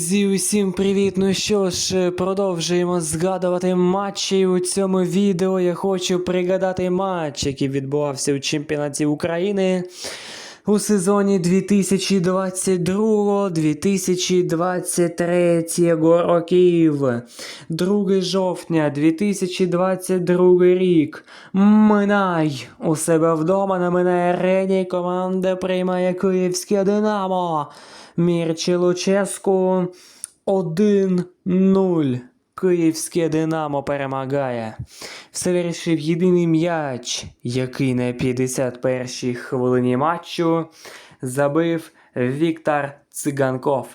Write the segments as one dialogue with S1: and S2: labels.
S1: Друзі, усім привіт! Ну що ж, продовжуємо згадувати матчі. У цьому відео я хочу пригадати матч, який відбувався у чемпіонаті України у сезоні 2022-2023 років. 2 жовтня 2022 рік. Минай у себе вдома на Минай арені команда приймає Київське Динамо. Мірчі Луческу 1-0. Київське Динамо перемагає. Все вирішив єдиний м'яч, який на 51-й хвилині матчу забив Віктор Циганков.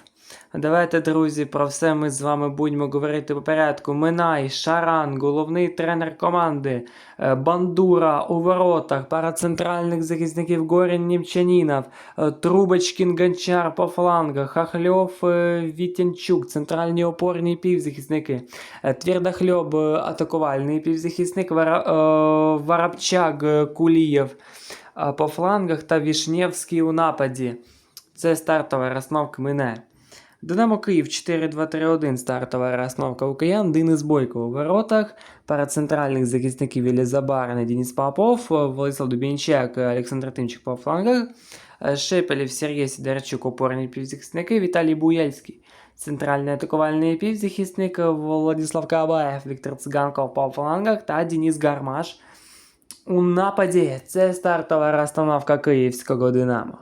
S1: Давайте, друзі, про все ми з вами будемо говорити по порядку. Минай, Шаран, головний тренер команди, е, Бандура у воротах, пара центральних захисників Горін Німчанінов, е, Трубочкін Гончар по флангах, Хахльов е, Вітянчук, центральні опорні півзахисники, Твердохльоб, атакувальний півзахисник, Вара, Варабчак Кулієв по флангах та Вішнєвський у нападі. Це стартова розновка мине. Динамо Київ 4-2-3-1 стартова розновка у киян, Денис Бойко у воротах, пара центральних захисників Ілля Забарний, Денис Попов, Владислав Дубінчак, Олександр Тимчик по флангах, Шепелєв, Сергій Сидорчук, опорні півзахисники, Віталій Буяльський, центральний атакувальний півзахисник, Владислав Кабаєв, Віктор Циганков по флангах. Та Денис Гармаш у нападі. Це стартова розстановка київського Динамо.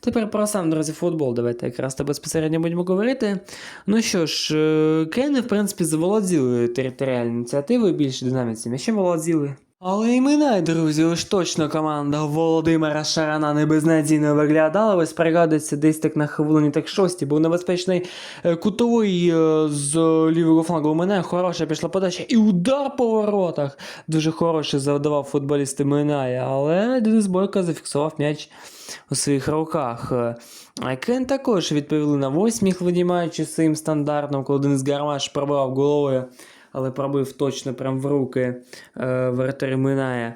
S1: Тепер про сам, друзі, футбол. Давайте якраз та безпосередньо будемо говорити. Ну що ж, Кени, в принципі, заволоділи територіальною ініціативою більше динаміці, ще володіли. Але і минай, друзі, уж точно команда Володимира Шарана не безнадійно виглядала. Ось пригадується десь так на хвилині так шості, був небезпечний е, кутовий е, з лівого флангу. У мене хороша пішла подача і удар по воротах. Дуже хороший завдавав футболісти Минає, але Денис Бойко зафіксував м'яч у своїх руках. Кен також відповіли на восьмій хвилині матчу своїм стандартом, коли Денис Гармаш пробивав головою, але пробив точно прям в руки е, воротарі Минає.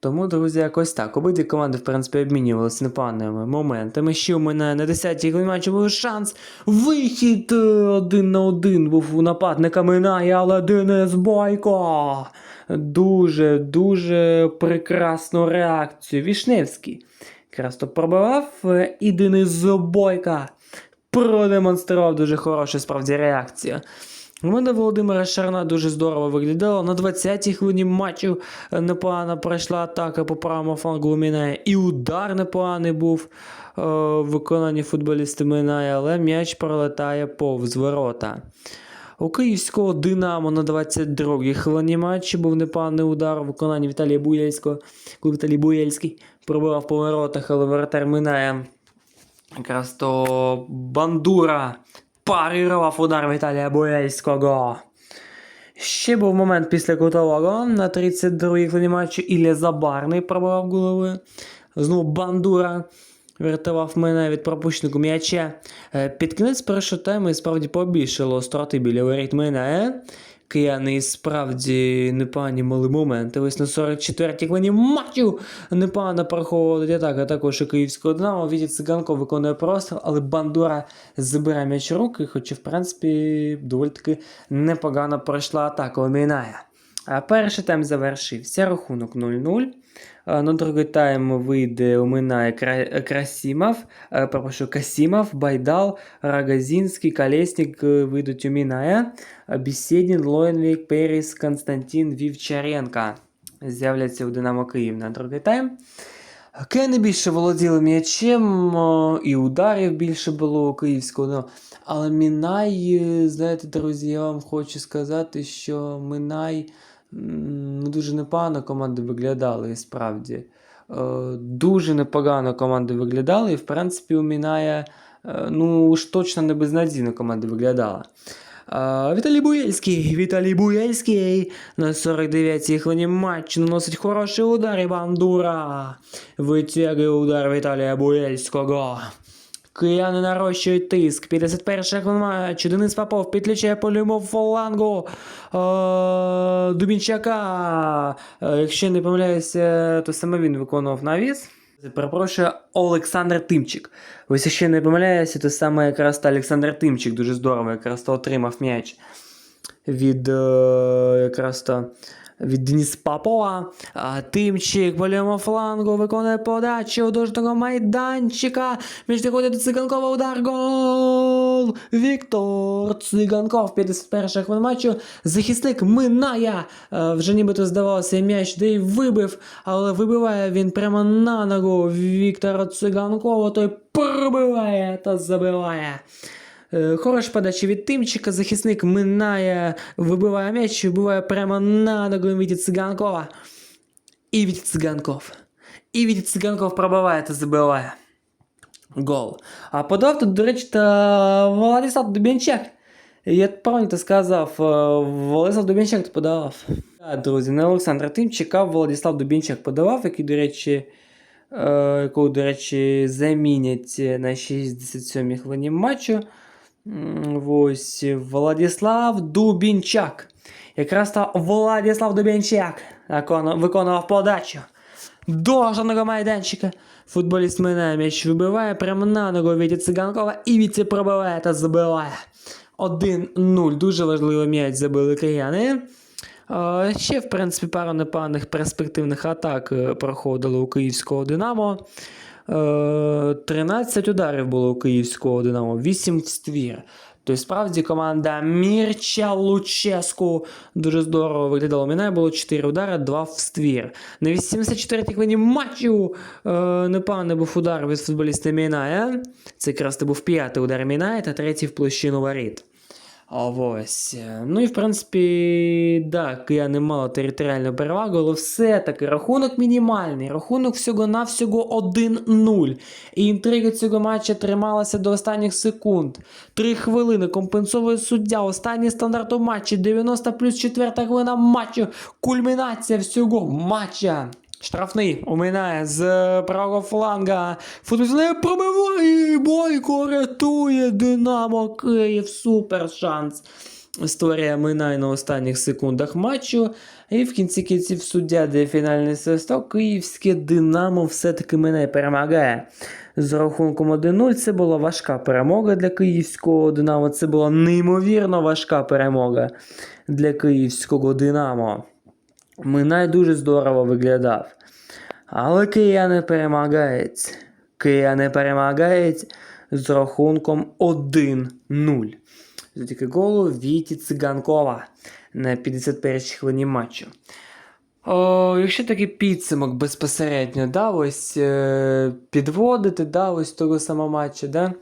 S1: Тому, друзі, якось так. Обидві команди, в принципі, обмінювалися непоганими моментами. Ще у мене на 10-й хвилині був шанс. Вихід е, один на один був у нападника Минає, але Денис Бойко. Дуже, дуже прекрасну реакцію. Вішневський. Якраз то пробивав, е, і Денис Бойка продемонстрував дуже хорошу справді реакцію. У мене Володимира Шарна дуже здорово виглядало. На 20-й хвилині матчу е, непогано пройшла атака по правому флангу Мінає. І удар непоганий був е, в виконанні футболіста Мінає, але м'яч пролетає повз ворота. У київського Динамо на 22-й хвилині матчу був непоганий удар у виконанні Віталія Буяльського, коли Віталій Буяльський пробивав по воротах, але воротар минає. Якраз то Бандура парирував удар Віталія Бояльського. Ще був момент після кутового на 32-й хвилині матчу Ілля Забарний пробивав головою. Знову Бандура врятував мене від пропущеного м'яча. Під кінець першої теми справді побільшало остроти біля воріт мене. Кияни і справді непогані мали моменти. Ось на 44-й хвилині матчу непогано проходить атака також і київського Динамо. Вітя циганко виконує простріл, але Бандура забирає м'яч руки, хоча, в принципі, доволі таки непогано пройшла атака. А Перший тайм завершився, рахунок 0-0. На другий тайм вийде у Красімов, перепрошую, Касімов, Байдал, Рогозинський, Колесник е, вийдуть у Минає. Беседін, Лоєнвік, Періс, Константин, Вівчаренко з'являться у Динамо Київ на другий тайм. Кени більше володіли м'ячем, і ударів більше було у київського. Ну, але Мінай, е, знаєте, друзі, я вам хочу сказати, що Мінай ну, дуже непогано команди виглядали, і справді. Е, Дуже непогано команди виглядали, і в принципі у Міная е, ну, уж точно не безнадійно команда виглядала. Віталій Буєльський, Віталій Буєльський на 49-й хвилині матчу наносить хороший удар і Бандура. Витягує удар Віталія Буєльського. Кияни нарощують тиск. 51 хвилина матчу. Денис Попов підключає по лівому флангу е, Дубінчака. Е, Якщо не помиляюся, то саме він виконував навіс. Перепрошую, Олександр Тимчик. Ось ще не помиляюся, то саме якраз та Олександр Тимчик дуже здорово, якраз то отримав м'яч від е, якраз то від Деніс Попова. А Тимчик по флангу виконує подачу до жовтого майданчика. Між доходить до циганкова удар. Гол! Віктор Циганков, 51 хвилин матчу. Захисник минає. Вже нібито здавалося м'яч, де й вибив, але вибиває він прямо на ногу Віктора Циганкова. Той пробиває та забиває. Е, Хороша подача від Тимчика, захисник минає, вибиває м'яч, вибиває прямо на ногу Віті Циганкова. І Віті Циганков. І Віті Циганков пробиває та забиває. Гол. А подав тут, до речі, та Владислав Дубінчак. Я правильно сказав, е, Владислав Дубінчак подавав. Так, друзі, на Олександра Тимчика Владислав Дубінчак подавав, який, до речі, е, якого, до речі, замінять на 67-й хвилині матчу. Ось Владислав Дубінчак. Якраз та Владислав Дубінчак виконував подачу. До майданчика. Футболіст минає м'яч вибиває прямо на ногу Віті Циганкова і Віті пробиває та забиває. 1-0. Дуже важливий м'яч забили кияни. Ще, в принципі, пару непоганих перспективних атак е, проходило у київського Динамо. Е, 13 ударів було у київського Динамо, 8 в ствір. Тобто, справді, команда Мірча Луческу дуже здорово виглядала. Мене було 4 удари, 2 в ствір. На 84-й хвилині матчу е, був удар від футболіста Міная. Це якраз це був п'ятий удар Міная та третій в площину воріт. Ось. Ну і в принципі, да, кияни мало територіальну перевагу, але все-таки рахунок мінімальний. Рахунок всього-навсього 1-0. І інтрига цього матча трималася до останніх секунд. Три хвилини компенсовує суддя. Останній стандарт у матчі. 90 плюс 4 хвилина матчу. Кульмінація всього матча. Штрафний уминає з правого фланга. Футболіст не пробиває. Бойко рятує Динамо Київ. Супер шанс. Історія минає на останніх секундах матчу. І в кінці кінців суддя дає фінальний свисток. Київське Динамо все-таки мене перемагає. З рахунком 1-0 це була важка перемога для київського Динамо. Це була неймовірно важка перемога для київського Динамо. Минай дуже здорово виглядав. Але кияни перемагають. Кияни перемагають з рахунком 1-0. Завдяки голу Віті Циганкова на 51-й хвилині матчу. О, якщо такий підсумок безпосередньо, да, ось е, підводити, да, ось того самого матчу, да,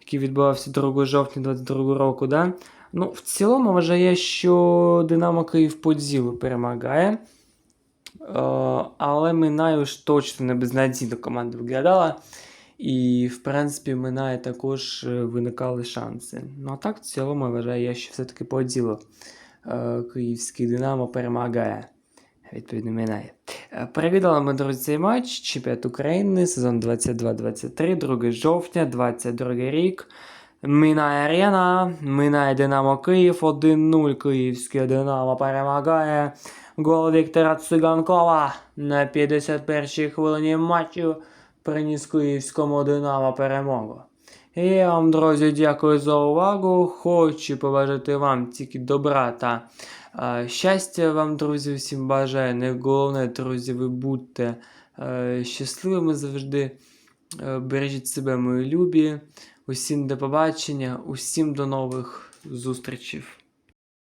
S1: який відбувався 2 жовтня 22 року, да, ну, в цілому вважаю, що Динамо Київ по ділу перемагає. Е, але Минаю ж точно не безнадійно команда виглядала. І, в принципі, Минає також е, виникали шанси. Ну а так, в цілому, я, що все-таки по ділу е, київський Динамо перемагає. Відповідно, Минає. Е, Переглядали ми, друзі, цей матч. Чемпіонат України, сезон 22-23, 2 жовтня, 22 рік. Минає арена, минає Динамо Київ, 1-0 київське Динамо перемагає. Гол Віктора Циганкова на 51-й хвилині матчу приніс київському Динамо перемогу. І я вам, друзі, дякую за увагу. Хочу побажати вам тільки добра та е, щастя вам, друзі, всім бажаю. Найголовне, друзі, ви будьте е, щасливими завжди. Е, бережіть себе, мої любі. Усім до побачення, усім до нових зустрічей.